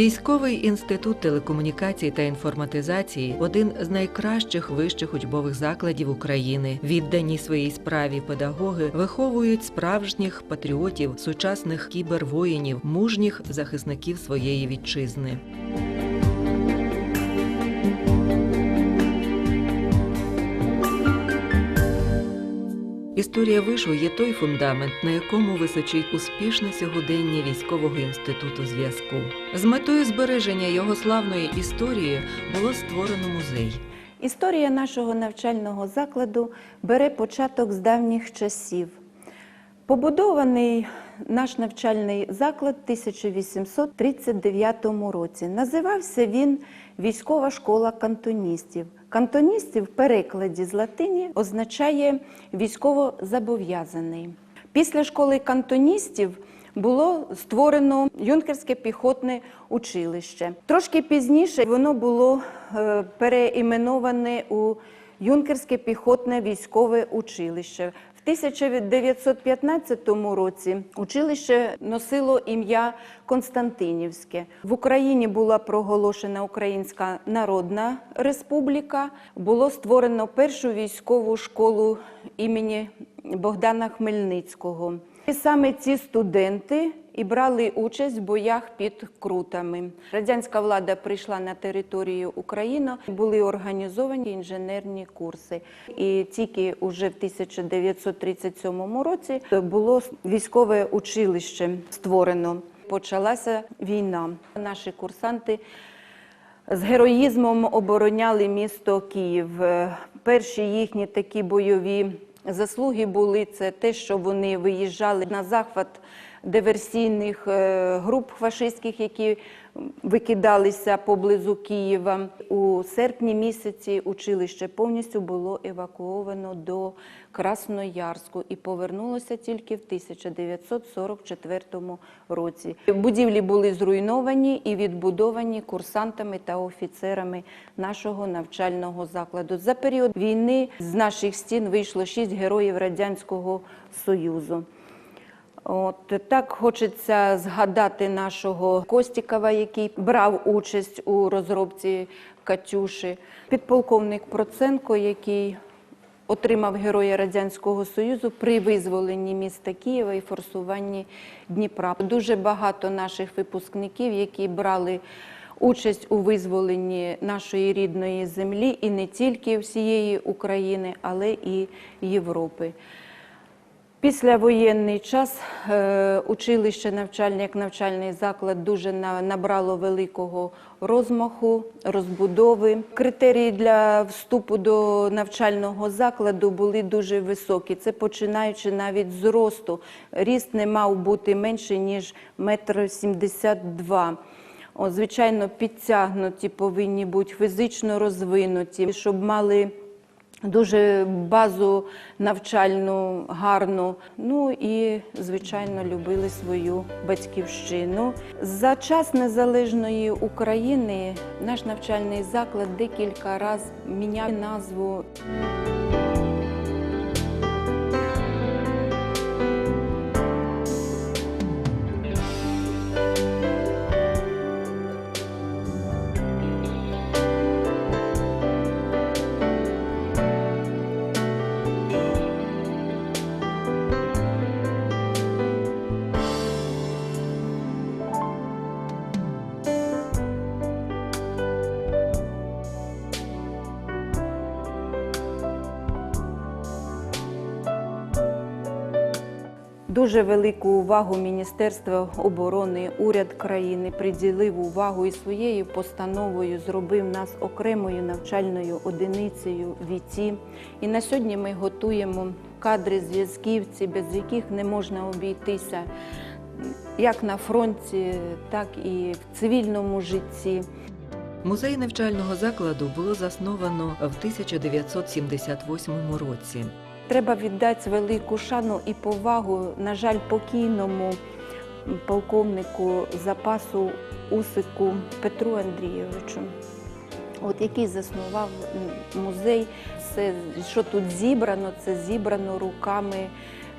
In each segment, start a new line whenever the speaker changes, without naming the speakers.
Військовий інститут телекомунікацій та інформатизації один з найкращих вищих учбових закладів України. Віддані своїй справі педагоги виховують справжніх патріотів, сучасних кібервоїнів, мужніх захисників своєї вітчизни. Історія вишу є той фундамент, на якому височить успішне сьогодення військового інституту зв'язку. З метою збереження його славної історії було створено музей.
Історія нашого навчального закладу бере початок з давніх часів. Побудований наш навчальний заклад в 1839 році. Називався він Військова школа кантоністів. Кантоністів в перекладі з латині означає військово-зобов'язаний. Після школи кантоністів було створено юнкерське піхотне училище. Трошки пізніше воно було е, переіменоване у Юнкерське піхотне військове училище. В 1915 році училище носило ім'я Константинівське. В Україні була проголошена Українська Народна Республіка. Було створено першу військову школу імені Богдана Хмельницького. І саме ці студенти і брали участь в боях під Крутами. Радянська влада прийшла на територію України, були організовані інженерні курси. І тільки уже в 1937 році було військове училище створено. Почалася війна. Наші курсанти з героїзмом обороняли місто Київ. Перші їхні такі бойові заслуги були це те, що вони виїжджали на захват диверсійних е, груп фашистських, які викидалися поблизу Києва. У серпні місяці училище повністю було евакуовано до Красноярську і повернулося тільки в 1944 році. Будівлі були зруйновані і відбудовані курсантами та офіцерами нашого навчального закладу. За період війни з наших стін вийшло шість героїв Радянського Союзу. От так хочеться згадати нашого Костікова, який брав участь у розробці Катюші, підполковник Проценко, який отримав Героя Радянського Союзу при визволенні міста Києва і форсуванні Дніпра. Дуже багато наших випускників, які брали участь у визволенні нашої рідної землі і не тільки всієї України, але і Європи. Післявоєнний час е, училище навчальне як навчальний заклад дуже на- набрало великого розмаху, розбудови. Критерії для вступу до навчального закладу були дуже високі. Це починаючи навіть з росту. Ріст не мав бути менше, ніж метр сімдесят два. Звичайно, підтягнуті повинні бути фізично розвинуті, щоб мали дуже базу навчальну гарну. Ну і звичайно любили свою батьківщину. За час незалежної України наш навчальний заклад декілька разів міняв назву. Дуже велику увагу Міністерство оборони, уряд країни приділив увагу і своєю постановою зробив нас окремою навчальною одиницею ВІТІ. І на сьогодні ми готуємо кадри зв'язківці, без яких не можна обійтися як на фронті, так і в цивільному житті.
Музей навчального закладу було засновано в 1978 році.
Треба віддати велику шану і повагу, на жаль, покійному полковнику запасу Усику Петру Андрійовичу, от який заснував музей. Все, що тут зібрано, це зібрано руками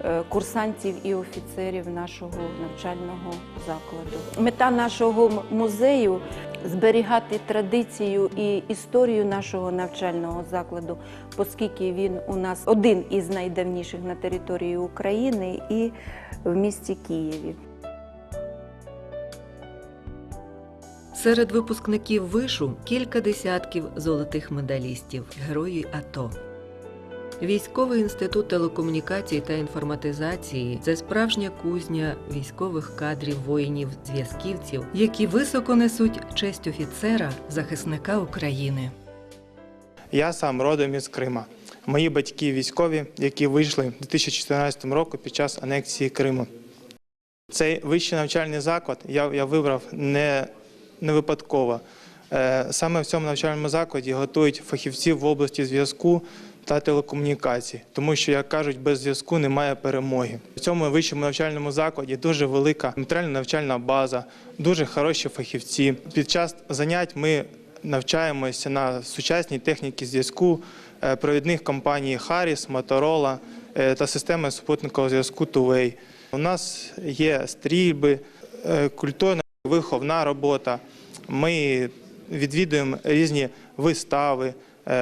е, курсантів і офіцерів нашого навчального закладу. Мета нашого музею зберігати традицію і історію нашого навчального закладу, оскільки він у нас один із найдавніших на території України і в місті Києві.
Серед випускників вишу кілька десятків золотих медалістів, герої АТО. Військовий інститут телекомунікацій та інформатизації це справжня кузня військових кадрів воїнів зв'язківців, які високо несуть честь офіцера, захисника України.
Я сам родом із Крима. Мої батьки військові, які вийшли в 2014 році під час анексії Криму. Цей вищий навчальний заклад я, я вибрав не, не випадково. Е, Саме в цьому навчальному закладі готують фахівців в області зв'язку та телекомунікацій, тому що, як кажуть, без зв'язку немає перемоги. В цьому вищому навчальному закладі дуже велика матеріальна навчальна база, дуже хороші фахівці. Під час занять ми навчаємося на сучасній техніці зв'язку е, провідних компаній Harris, Motorola е, та системи супутникового зв'язку Tuway. У нас є стрільби, е, культурна виховна робота. Ми відвідуємо різні вистави,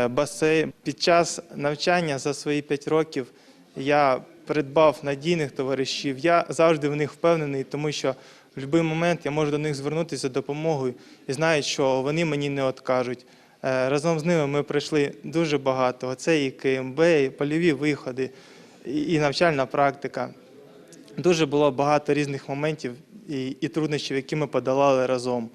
басейн. Під час навчання за свої 5 років я придбав надійних товаришів. Я завжди в них впевнений, тому що в будь-який момент я можу до них звернутися за допомогою і знаю, що вони мені не откажуть. Е, Разом з ними ми пройшли дуже багато. Це і КМБ, і польові виходи, і навчальна практика. Дуже було багато різних моментів і труднощів, які ми подолали разом.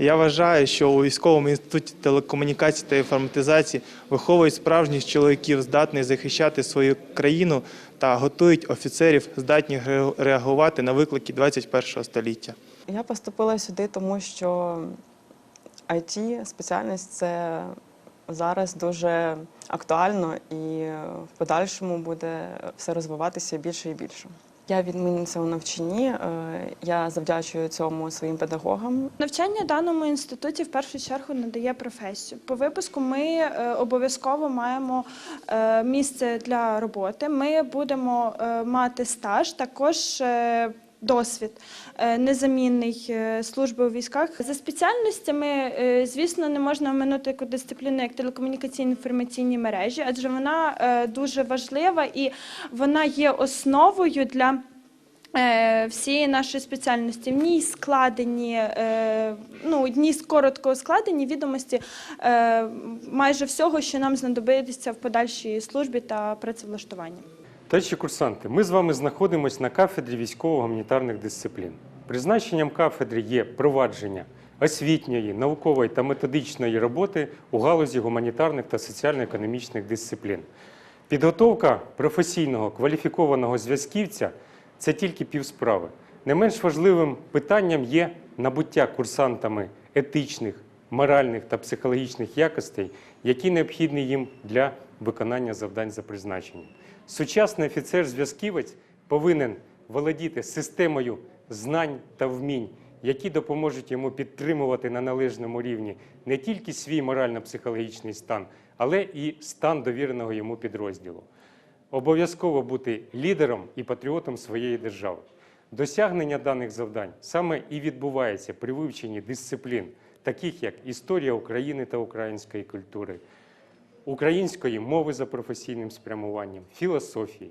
Я вважаю, що у військовому інституті телекомунікації та інформатизації виховують справжніх чоловіків, здатних захищати свою країну та готують офіцерів, здатних ре- реагувати на виклики 21 століття.
Я поступила сюди, тому що IT спеціальність це зараз дуже актуально і в подальшому буде все розвиватися більше і більше. Я відмінниця у навчанні. е, Я завдячую цьому своїм педагогам.
Навчання даному інституті в першу чергу надає професію. По випуску ми е, обов'язково маємо е, місце для роботи. Ми будемо мати стаж, також досвід е, незамінний е, служби у військах. За спеціальностями, е, звісно, не можна оминути таку дисципліну, як телекомунікаційні інформаційні мережі, адже вона дуже важлива і вона є основою для. Всієї нашої спеціальності. В ній складені, ну, в ній коротко складені відомості майже всього, що нам знадобиться в подальшій службі та працевлаштуванні.
Товариші курсанти, ми з вами знаходимося на кафедрі військово-гуманітарних дисциплін. Призначенням кафедри є провадження освітньої, наукової та методичної роботи у галузі гуманітарних та соціально-економічних дисциплін. Підготовка професійного кваліфікованого зв'язківця це тільки півсправи. Не менш важливим питанням є набуття курсантами етичних, моральних та психологічних якостей, які необхідні їм для виконання завдань за призначенням. Сучасний офіцер-зв'язківець повинен володіти системою знань та вмінь, які допоможуть йому підтримувати на належному рівні не тільки свій морально-психологічний стан, але і стан довіреного йому підрозділу. Обов'язково бути лідером і патріотом своєї держави. Досягнення даних завдань саме і відбувається при вивченні дисциплін, таких як історія України та української культури, української мови за професійним спрямуванням, філософії,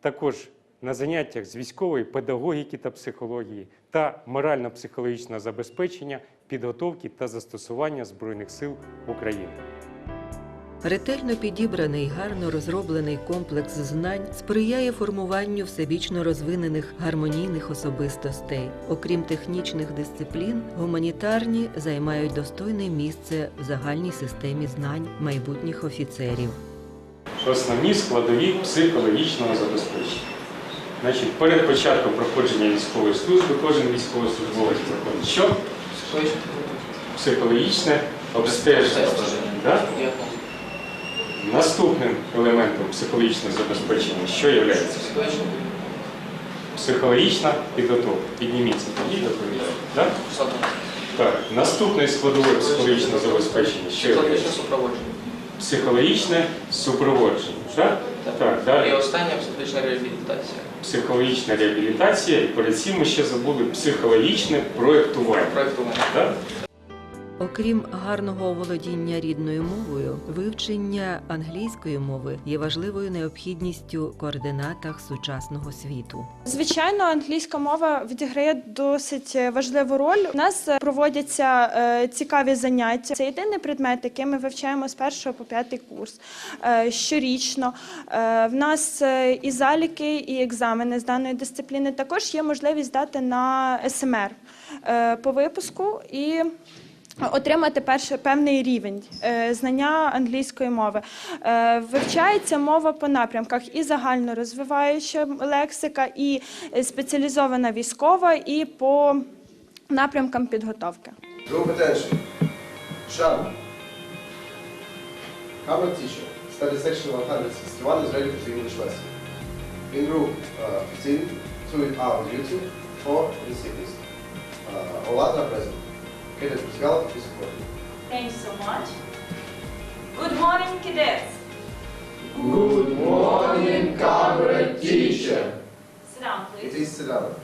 також на заняттях з військової педагогіки та психології та морально-психологічного забезпечення, підготовки та застосування Збройних сил України.
Ретельно підібраний, гарно розроблений комплекс знань сприяє формуванню всебічно розвинених гармонійних особистостей. Окрім технічних дисциплін, гуманітарні займають достойне місце в загальній системі знань майбутніх офіцерів.
Основні складові психологічного забезпечення. Значить, перед початком проходження військової служби кожен військовослужбовець проходить що? Психологічне обстеження. Да? Наступним елементом психологічного забезпечення, що є? Психологічна підготовка. Підніміться тоді доповідає. Да? Так, наступною складовою психологічного забезпечення, що є?
Психологічне супроводження.
Психологічне супроводження. Да? Так,
І остання психологічна реабілітація.
Психологічна реабілітація, і перед цим ми ще забули психологічне проєктування.
Проєктування.
Так?
Окрім гарного оволодіння рідною мовою, вивчення англійської мови є важливою необхідністю координатах сучасного світу.
Звичайно, англійська мова відіграє досить важливу роль. У нас проводяться е, цікаві заняття. Це єдиний предмет, який ми вивчаємо з першого по п'ятий курс е, щорічно. Е, В нас і заліки, і екзамени з даної дисципліни. Також є можливість здати на СМР е, по випуску і. Отримати перший певний рівень е, знання англійської мови. Е, Вивчається мова по напрямках і загальнорозвиваюча лексика, і е, спеціалізована військова, і по напрямкам підготовки.
Group attention. Shan. Camera teacher. Study section 161 is ready for the English lesson. In group uh, 15, two are on Cadets, Ms. Please support you.
Thank you so much. Good morning, cadets.
Good morning, comrade teacher.
Sit down,
please.
Please
sit down.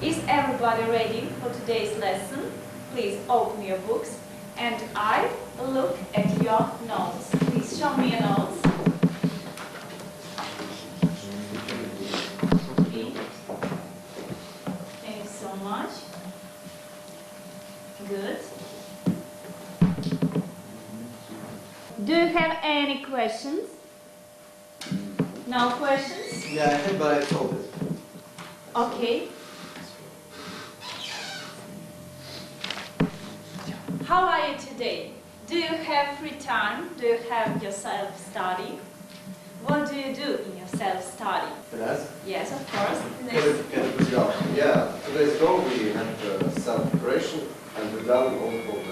Is everybody ready for today's lesson? Please open your books and I look at your notes. Please show me your notes. have any questions? No questions?
Yeah, I think, but I told it.
Okay. How are you today? Do you have free time? Do you have your self-study? What do you do in your self-study?
Yes.
Yes, of course.
Nice. Yeah, today's goal we have uh, self-preparation and we've of all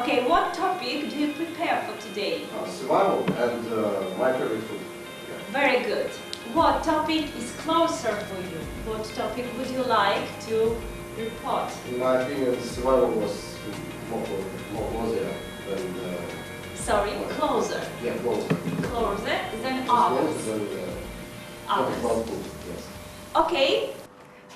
Okay, what topic do you prepare for today?
Uh, survival and uh, my favorite food.
Very good. What topic is closer for you? What topic would you like to report?
In my opinion, survival was more, more closer than, uh,
Sorry, closer.
yeah, closer.
Closer than
Closer than uh,
Others.
yes.
Okay,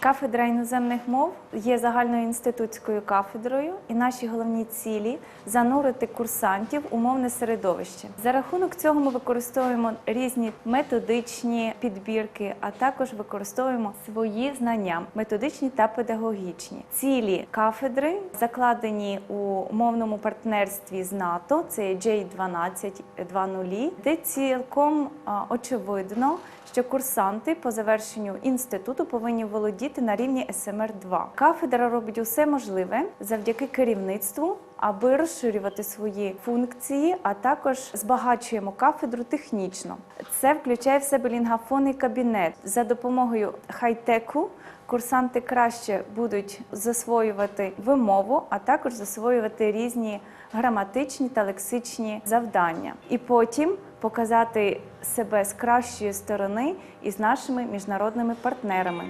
Кафедра іноземних мов є загальною інститутською кафедрою, і наші головні цілі занурити курсантів у мовне середовище. За рахунок цього ми використовуємо різні методичні підбірки, а також використовуємо свої знання, методичні та педагогічні. Цілі кафедри закладені у мовному партнерстві з НАТО. Це J12 2.0, де цілком очевидно що курсанти по завершенню інституту повинні володіти на рівні СМР 2 Кафедра робить усе можливе завдяки керівництву, аби розширювати свої функції, а також збагачуємо кафедру технічно. Це включає в себе лінгафонний кабінет за допомогою хай-теку. Курсанти краще будуть засвоювати вимову, а також засвоювати різні граматичні та лексичні завдання. І потім показати себе з кращої сторони із нашими міжнародними партнерами.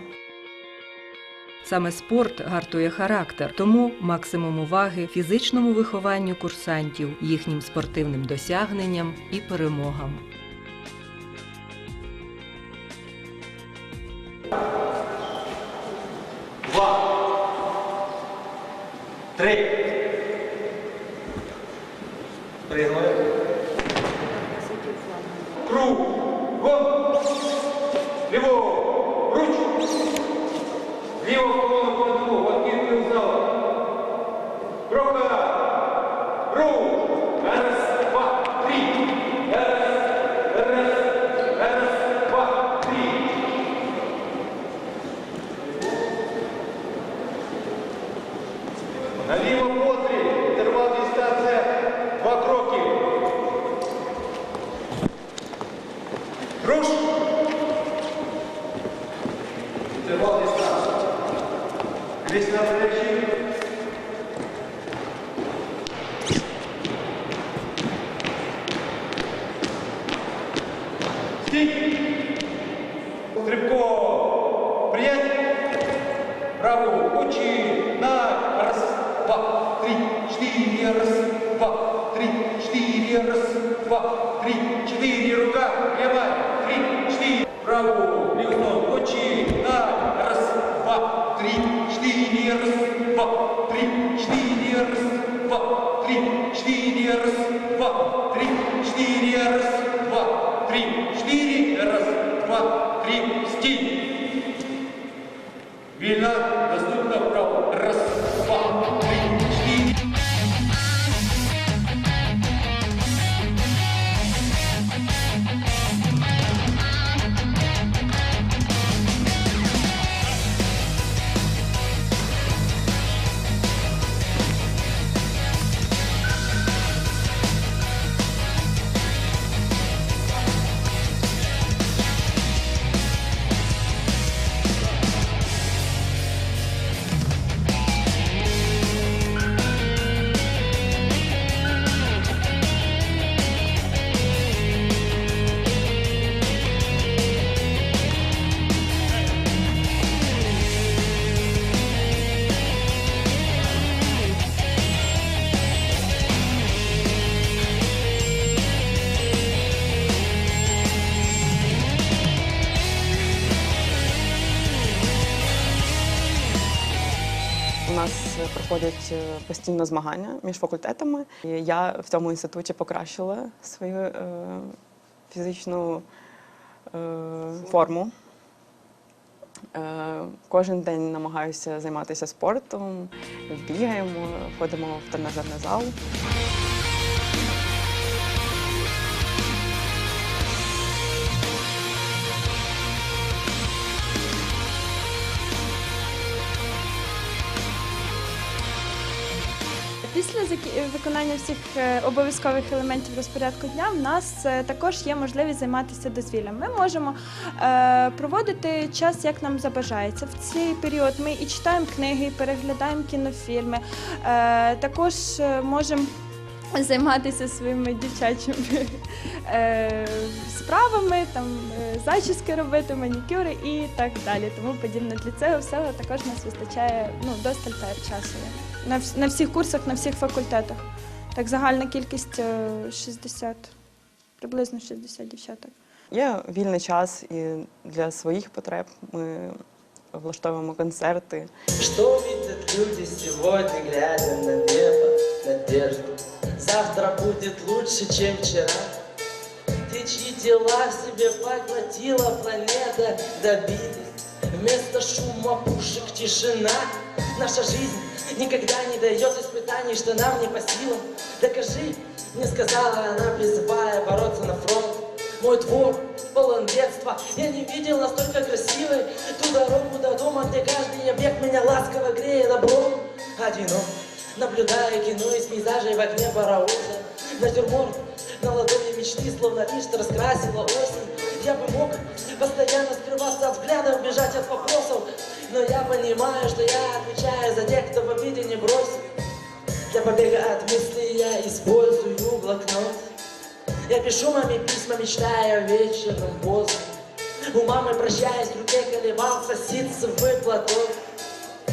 Саме спорт гартує характер, тому максимум уваги фізичному вихованню курсантів, їхнім спортивним досягненням і перемогам.
Два. Три. Пригоди. Круг! Ліво! Ліво колону по відкидуємо в зал. Крока! Стик! Стрибко! Приять! Правую! Учи! На! Раз, два, три, четыре! Раз, два, три, четыре! раз, два, три, четыре, рука, левая, три, четыре, право, левую ногу, очень, на, раз, два, три, четыре, раз, два, три, четыре, раз, два, три, четыре, раз, два, три, четыре, раз,
проходять е, постійно змагання між факультетами. І я в цьому інституті покращила свою е, фізичну е, форму. Е, кожен день намагаюся займатися спортом, бігаємо, ходимо в тренажерний зал.
Після виконання всіх е, обов'язкових елементів розпорядку дня в нас е, також є можливість займатися дозвіллям. Ми можемо е, проводити час, як нам забажається. В цей період ми і читаємо книги, і переглядаємо кінофільми. Також можемо займатися своїми дівчачими справами, там зачіски робити, манікюри і так далі. Тому подібне. Для цього всього також нас вистачає ну, досталь часу. На, на всіх курсах, на всіх факультетах. Так, загальна кількість е, 60, приблизно 60 дівчаток.
Є вільний час і для своїх потреб ми влаштовуємо концерти.
Что видят люди сегодня, глядя на небо, надежду? Завтра будет лучше, чем вчера. Те, чьи дела в себе поглотила планета, добились. Вместо шума пушек тишина. Наша жизнь никогда не дает испытаний, что нам не по силам. Докажи, мне сказала она, призывая бороться на фронт. Мой двор полон детства, я не видел настолько красивой Ту дорогу до дома, где каждый объект меня ласково греет добром Одинок, наблюдая кино из пейзажей в огне паровоза Натюрморт на ладони мечты, словно лишь раскрасила осень Я бы мог постоянно скрываться от взглядов, бежать от вопросов Но я понимаю, что я отвечаю за тех, кто в обиде не бросит Для побега от мыслей я использую блокнот я пишу маме письма, мечтая о вечерном поздно. У мамы, прощаясь, в руке колебался ситцевый платок,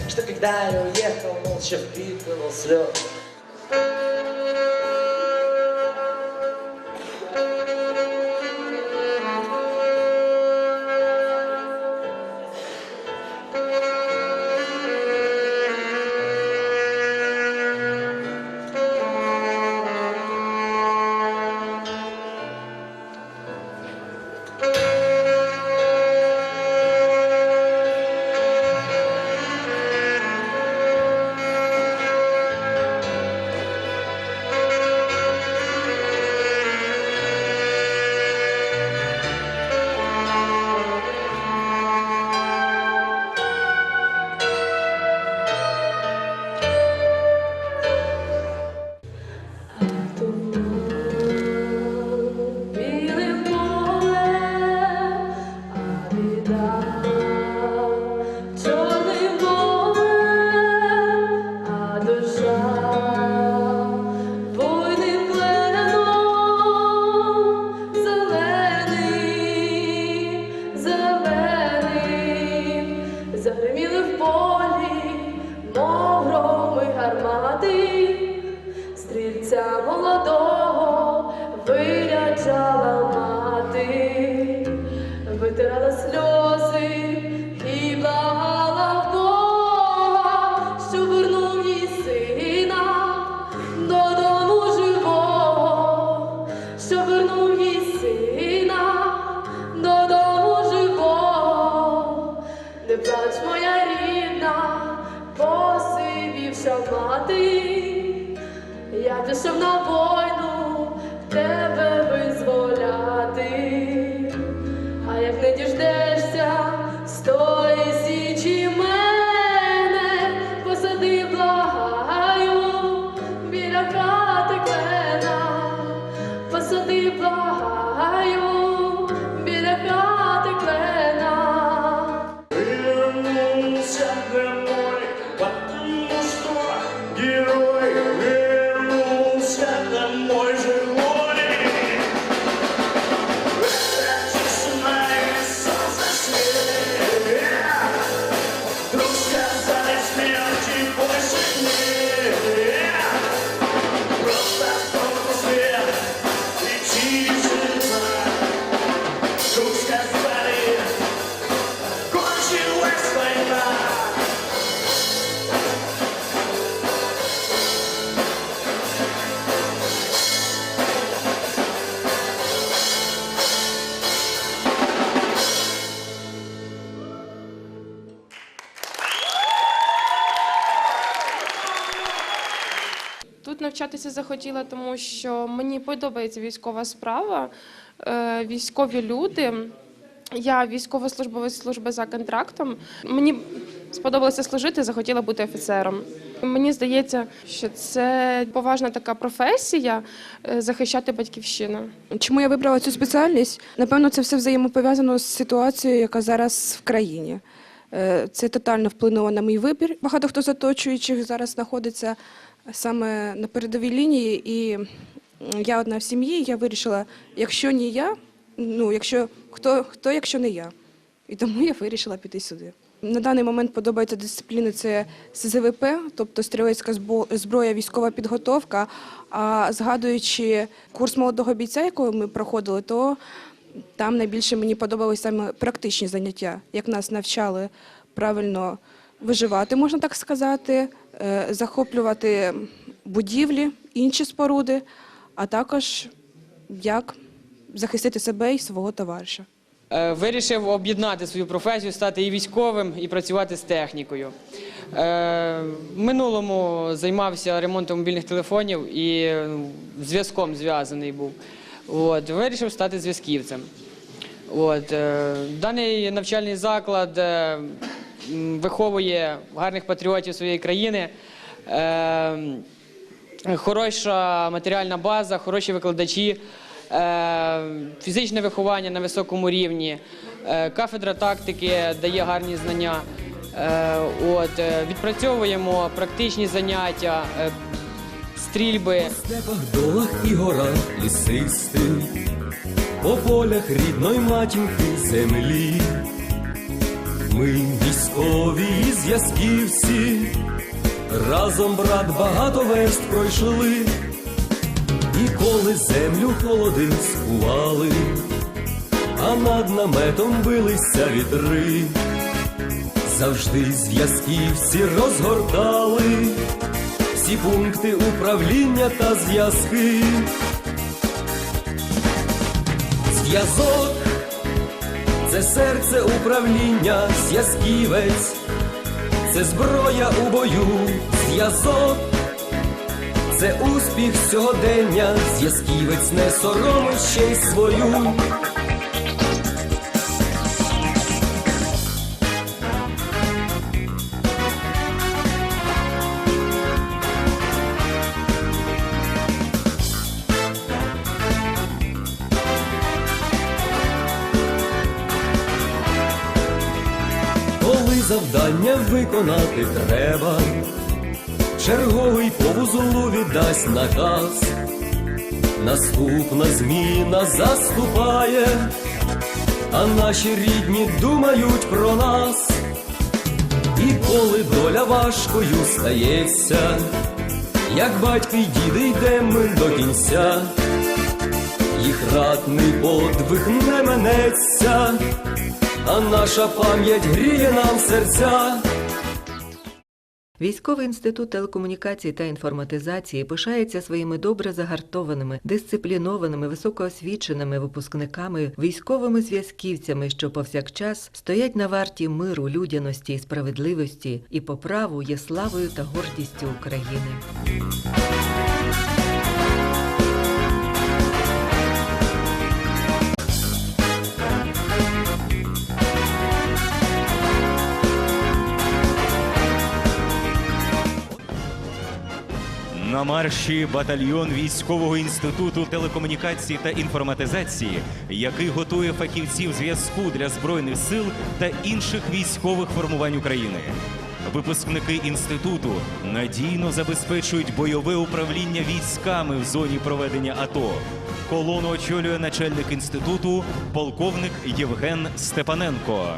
Что когда я уехал, молча впитывал слез.
Навчатися захотіла, тому що мені подобається військова справа, е, військові люди. Я військовослужбовець служби за контрактом. Мені сподобалося служити, захотіла бути офіцером. Мені здається, що це поважна така професія е, захищати батьківщину.
Чому я вибрала цю спеціальність? Напевно, це все взаємопов'язано з ситуацією, яка зараз в країні. Е, Це тотально вплинуло на мій вибір. Багато хто з оточуючих зараз знаходиться саме на передовій лінії, і я одна в сім'ї. Я вирішила, якщо не я, ну якщо хто, хто, якщо не я. І тому я вирішила піти сюди. На даний момент подобаються дисципліни це СЗВП, тобто стрілецька зброя, військова підготовка. А згадуючи курс молодого бійця, якого ми проходили, то там найбільше мені подобалися саме практичні заняття, як нас навчали правильно виживати, можна так сказати, захоплювати будівлі, інші споруди, а також як захистити себе і свого товариша.
Е, Вирішив об'єднати свою професію, стати і військовим, і працювати з технікою. Е, минулому займався ремонтом мобільних телефонів і ну, зв'язком зв'язаний був. От, вирішив стати зв'язківцем. От, е, даний навчальний заклад е, виховує гарних патріотів своєї країни. Е, Хороша матеріальна база, хороші викладачі, е, фізичне виховання на високому рівні, е, кафедра тактики дає гарні знання. Е, От, е, відпрацьовуємо практичні заняття, стрільби.
степах, долах і горах лісистих, по полях рідної матінки землі. Ми військові зв'язківці, разом, брат, багато верст пройшли, і коли землю холоди скували, а над наметом билися вітри, завжди зв'язківці розгортали всі пункти управління та зв'язки. Зв'язок це серце управління, зв'язківець, це зброя у бою, зв'язок, це успіх сьогодення, зв'язківець не соромить й свою. Виконати треба, черговий по вузлу віддасть наказ, наступна зміна заступає, а наші рідні думають про нас. І коли доля важкою стається, як батьки й діди йдемо ми до кінця, їх ратний подвиг не минеться а наша пам'ять гріє нам серця.
Військовий інститут телекомунікації та інформатизації пишається своїми добре загартованими, дисциплінованими, високоосвіченими випускниками, військовими зв'язківцями, що повсякчас стоять на варті миру, людяності і справедливості, і по праву є славою та гордістю України.
Марші батальйон військового інституту телекомунікації та інформатизації, який готує фахівців зв'язку для збройних сил та інших військових формувань України. Випускники інституту надійно забезпечують бойове управління військами в зоні проведення АТО. Колону очолює начальник інституту полковник Євген Степаненко.